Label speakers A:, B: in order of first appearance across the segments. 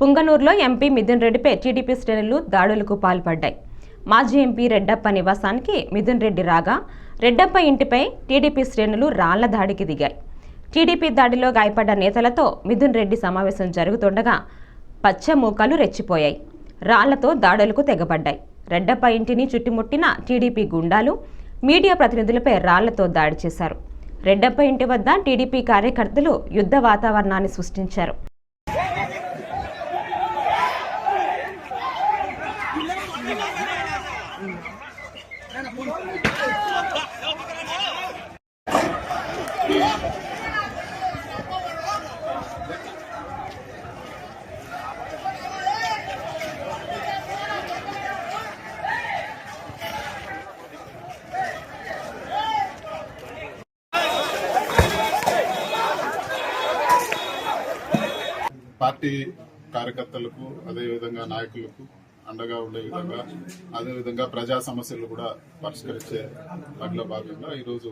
A: పుంగనూరులో MP Mithun రెడ్డిపై TDP శ్రేణులు దాడులకు పాల్పడ్డాయి. మాజీ ఎంపీ రెడ్డప్ప నివాసానికి మిథున్ రెడ్డి రాగా రెడ్డప్ప ఇంటిపై టీడీపీ శ్రేణులు రాళ్ళ దాడికి దిగాయి. టీడీపీ దాడిలో గాయపడ్డ నేతలతో మిథున్ రెడ్డి సమావేశం జరుగుతుండగా పచ్చ మూకలు రెచ్చిపోయాయి. రాళ్ళతో దాడులకు తెగబడ్డాయి. రెడ్డప్ప ఇంటిని చుట్టుముట్టిన టీడీపీ గుండాలు మీడియా ప్రతినిధులపై రాళ్ళతో దాడి చేశారు. రెడ్డప్ప ఇంటి వద్ద టీడీపీ కార్యకర్తలు యుద్ధ వాతావరణాన్ని సృష్టించారు.
B: పార్టీ కార్యకర్తలకు అదే విధంగా నాయకులకు అండగా ఉండే విధంగా అదేవిధంగా ప్రజా సమస్యలు కూడా పరిష్కరించే దాంట్లో భాగంగా ఈరోజు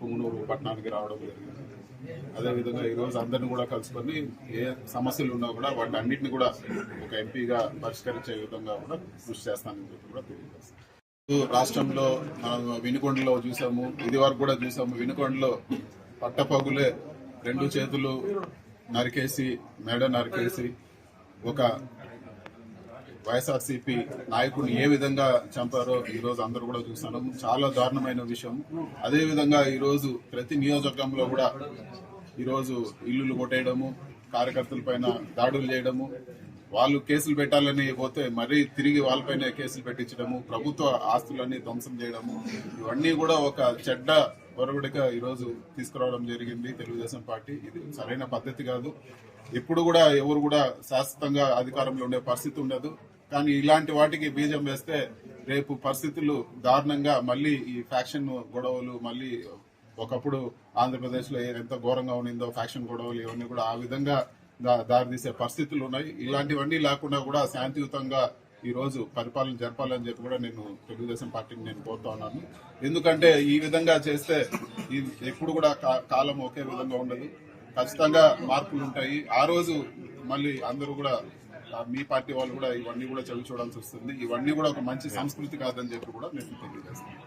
B: పుంగనూరు పట్టణానికి రావడం జరిగింది. అదేవిధంగా ఈరోజు అందరిని కూడా కలుసుకొని ఏ సమస్యలు ఉన్నా కూడా వాటి అన్నింటిని కూడా ఒక ఎంపీగా పరిష్కరించే విధంగా కూడా కృషి చేస్తానని చెప్పి కూడా తెలియజేస్తాను. రాష్ట్రంలో మనం వినుకొండలో చూసాము ఇది వరకు కూడా చూసాము వినుకొండలో పట్టపగులే రెండు చేతులు నరికేసి మెడ నరికేసి ఒక వైఎస్ఆర్సీపీ నాయకుడిని ఏ విధంగా చంపారో ఈరోజు అందరూ కూడా చూసాను చాలా దారుణమైన విషయం. అదేవిధంగా ఈరోజు ప్రతి నియోజకవర్గంలో కూడా ఈరోజు ఇల్లులు కొట్టేయడము కార్యకర్తలపైన దాడులు చేయడము వాళ్ళు కేసులు పెట్టాలని పోతే మరీ తిరిగి వాళ్ళపైన కేసులు పెట్టించడము ప్రభుత్వ ఆస్తులన్నీ ధ్వంసం చేయడము ఇవన్నీ కూడా ఒక చెడ్డ ఒరవడిగా ఈరోజు తీసుకురావడం జరిగింది తెలుగుదేశం పార్టీ. ఇది సరైన పద్ధతి కాదు. ఎప్పుడు కూడా ఎవరు కూడా శాశ్వతంగా అధికారంలో ఉండే పరిస్థితి ఉండదు. కానీ ఇలాంటి వాటికి బీజం వేస్తే రేపు పరిస్థితులు దారుణంగా మళ్ళీ ఈ ఫ్యాక్షన్ గొడవలు మళ్ళీ ఒకప్పుడు ఆంధ్రప్రదేశ్లో ఎంత ఘోరంగా ఉన్నిందో ఫ్యాక్షన్ గొడవలు ఇవన్నీ కూడా ఆ విధంగా దా- దారితీసే పరిస్థితులు ఉన్నాయి. ఇలాంటివన్నీ లేకుండా కూడా శాంతియుతంగా ఈ రోజు పరిపాలన జరపాలని చెప్పి కూడా నేను తెలుగుదేశం పార్టీని నేను కోరుతా ఉన్నాను. ఎందుకంటే ఈ విధంగా చేస్తే ఈ ఎప్పుడు కూడా కా- కాలం ఒకే విధంగా ఉండదు. ఖచ్చితంగా మార్పులు ఉంటాయి ఆ రోజు మళ్ళీ అందరూ కూడా మీ పార్టీ వాళ్ళు కూడా ఇవన్నీ కూడా చవి చూడాల్సి వస్తుంది. ఇవన్నీ కూడా ఒక మంచి సంస్కృతి కాదని చెప్పి కూడా నేను తెలియజేస్తాను